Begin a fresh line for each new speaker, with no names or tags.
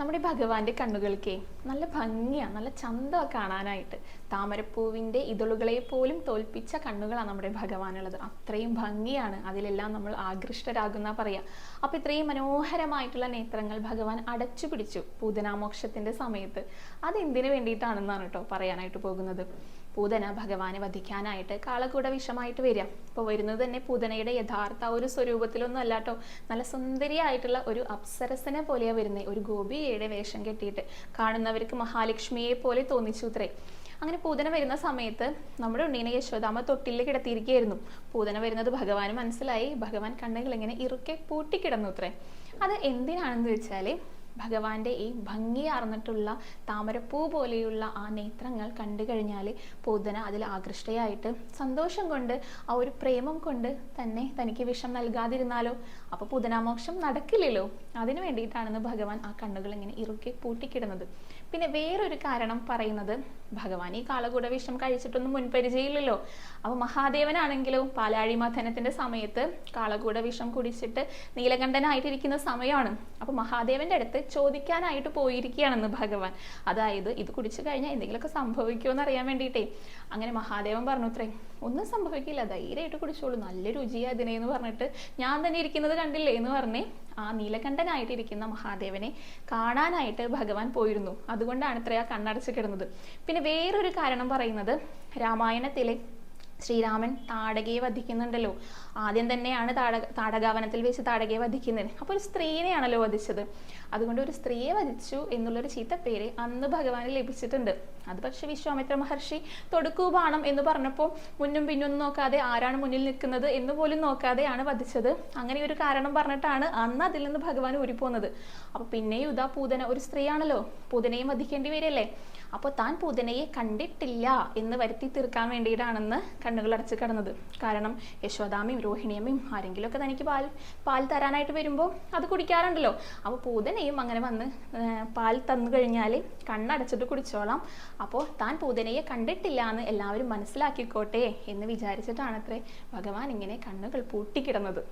നമ്മുടെ ഭഗവാന്റെ കണ്ണുകൾക്കേ നല്ല ഭംഗിയാണ് നല്ല ചന്ത കാണാനായിട്ട്. താമരപ്പൂവിന്റെ ഇതളുകളെ പോലും തോൽപ്പിച്ച കണ്ണുകളാണ് നമ്മുടെ ഭഗവാനുള്ളത്. അത്രയും ഭംഗിയാണ് അതിലെല്ലാം നമ്മൾ ആകൃഷ്ടരാകുന്ന പറയാ. അപ്പം ഇത്രയും മനോഹരമായിട്ടുള്ള നേത്രങ്ങൾ ഭഗവാൻ അടച്ചു പിടിച്ചു പൂതനാമോക്ഷത്തിന്റെ സമയത്ത്. അതെന്തിനു വേണ്ടിയിട്ടാണെന്നാണ് കേട്ടോ പറയാനായിട്ട് പോകുന്നത്. പൂതന ഭഗവാനെ വധിക്കാനായിട്ട് കാളകൂട വിഷമായിട്ട് വരിക. അപ്പോൾ വരുന്നത് തന്നെ പൂതനയുടെ യഥാർത്ഥ ഒരു സ്വരൂപത്തിലൊന്നും അല്ല കേട്ടോ നല്ല സുന്ദരിയായിട്ടുള്ള ഒരു അപ്സരസനെ പോലെയാണ് വരുന്നത് ഒരു ഗോപികയുടെ വേഷം കെട്ടിയിട്ട് കാണുന്നവർക്ക് മഹാലക്ഷ്മിയെ പോലെ തോന്നിച്ചു ഇത്രേ. അങ്ങനെ പൂതന വരുന്ന സമയത്ത് നമ്മുടെ ഉണ്ണീനെ യശോദാമ്മ തൊട്ടിൽ കിടത്തിയിരിക്കുകയായിരുന്നു. പൂതന വരുന്നത് ഭഗവാന് മനസ്സിലായി. ഭഗവാൻ കണ്ണുകൾ ഇങ്ങനെ ഇറുക്കെ പൂട്ടിക്കിടന്നു ഇത്രേ. അത് എന്തിനാണെന്ന് വെച്ചാൽ ഭഗവാന്റെ ഈ ഭംഗിയാർന്നിട്ടുള്ള താമരപ്പൂ പോലെയുള്ള ആ നേത്രങ്ങൾ കണ്ടു കഴിഞ്ഞാൽ പൂതന അതിൽ ആകൃഷ്ടയായിട്ട് സന്തോഷം കൊണ്ട് ആ ഒരു പ്രേമം കൊണ്ട് തന്നെ തനിക്ക് വിഷം നൽകാതിരുന്നാലോ? അപ്പോൾ പൂതനാമോക്ഷം നടക്കില്ലല്ലോ. അതിനു വേണ്ടിയിട്ടാണെന്ന് ഭഗവാൻ ആ കണ്ണുകൾ ഇങ്ങനെ ഇറുക്കി പൂട്ടിക്കിടുന്നത്. പിന്നെ വേറൊരു കാരണം പറയുന്നത് ഭഗവാൻ ഈ കാളകൂട വിഷം കഴിച്ചിട്ടൊന്നും മുൻപരിചയമില്ലല്ലോ. അപ്പോൾ പാലാഴി മഥനത്തിന്റെ സമയത്ത് കാളകൂട വിഷം കുടിച്ചിട്ട് നീലകണ്ഠനായിട്ടിരിക്കുന്ന സമയമാണ്. അപ്പോൾ മഹാദേവന്റെ അടുത്ത് ചോദിക്കാനായിട്ട് പോയിരിക്കുകയാണെന്ന് ഭഗവാൻ. അതായത് ഇത് കുടിച്ചു കഴിഞ്ഞാൽ എന്തെങ്കിലുമൊക്കെ സംഭവിക്കുമോ എന്ന് അറിയാൻ വേണ്ടിയിട്ടേ. അങ്ങനെ മഹാദേവൻ പറഞ്ഞു അത്രേ ഒന്നും സംഭവിക്കില്ല. ധൈര്യമായിട്ട് കുടിച്ചോളൂ. നല്ല രുചിയാ അതിനെ എന്ന് പറഞ്ഞിട്ട് ഞാൻ തന്നെ ഇരിക്കുന്നത് കണ്ടില്ലേ എന്ന് പറഞ്ഞേ. ആ നീലകണ്ഠനായിട്ടിരിക്കുന്ന മഹാദേവനെ കാണാനായിട്ട് ഭഗവാൻ പോയിരുന്നു. അതുകൊണ്ടാണ് ഇത്ര ആ കണ്ണടച്ച് കിടന്നത്. പിന്നെ വേറൊരു കാരണം പറയുന്നത് രാമായണത്തിലെ ശ്രീരാമൻ താടകയെ വധിക്കുന്നുണ്ടല്ലോ. ആദ്യം തന്നെയാണ് താടക താടകാവനത്തിൽ വെച്ച് താടകയെ വധിക്കുന്നത്. അപ്പോൾ ഒരു സ്ത്രീനെയാണല്ലോ വധിച്ചത്. അതുകൊണ്ട് ഒരു സ്ത്രീയെ വധിച്ചു എന്നുള്ളൊരു ചീത്ത പേര് അന്ന് ഭഗവാന് ലഭിച്ചിട്ടുണ്ട്. അത് പക്ഷെ വിശ്വാമിത്ര മഹർഷി തൊടുക്കൂ ബാണം എന്ന് പറഞ്ഞപ്പോൾ മുന്നും പിന്നും നോക്കാതെ ആരാണ് മുന്നിൽ നിൽക്കുന്നത് എന്ന് പോലും നോക്കാതെയാണ് വധിച്ചത്. അങ്ങനെ ഒരു കാരണം പറഞ്ഞിട്ടാണ് അന്ന് അതിൽ നിന്ന് ഭഗവാൻ ഊരിപ്പോകുന്നത് അപ്പോൾ പിന്നെയും ഇതാ പൂതന ഒരു സ്ത്രീയാണല്ലോ. പൂതനയും വധിക്കേണ്ടി വരില്ലേ? അപ്പോൾ താൻ പൂതനയെ കണ്ടിട്ടില്ല എന്ന് വരുത്തി തീർക്കാൻ വേണ്ടിയിട്ടാണെന്ന് കണ്ണുകൾ അടച്ച് കിടന്നത്. കാരണം യശോദാമയും രോഹിണിയമ്മയും ആരെങ്കിലുമൊക്കെ തനിക്ക് പാൽ പാൽ തരാനായിട്ട് വരുമ്പോൾ അത് കുടിക്കാറുണ്ടല്ലോ. അപ്പോൾ പൂതനയും അങ്ങനെ വന്ന് പാൽ തന്നു കഴിഞ്ഞാൽ കണ്ണടച്ചിട്ട് കുടിച്ചോളാം. അപ്പോൾ താൻ പൂതനയെ കണ്ടിട്ടില്ല എന്ന് എല്ലാവരും മനസ്സിലാക്കിക്കോട്ടെ എന്ന് വിചാരിച്ചിട്ടാണത്രേ ഭഗവാൻ ഇങ്ങനെ കണ്ണുകൾ പൂട്ടിക്കിടന്നത്.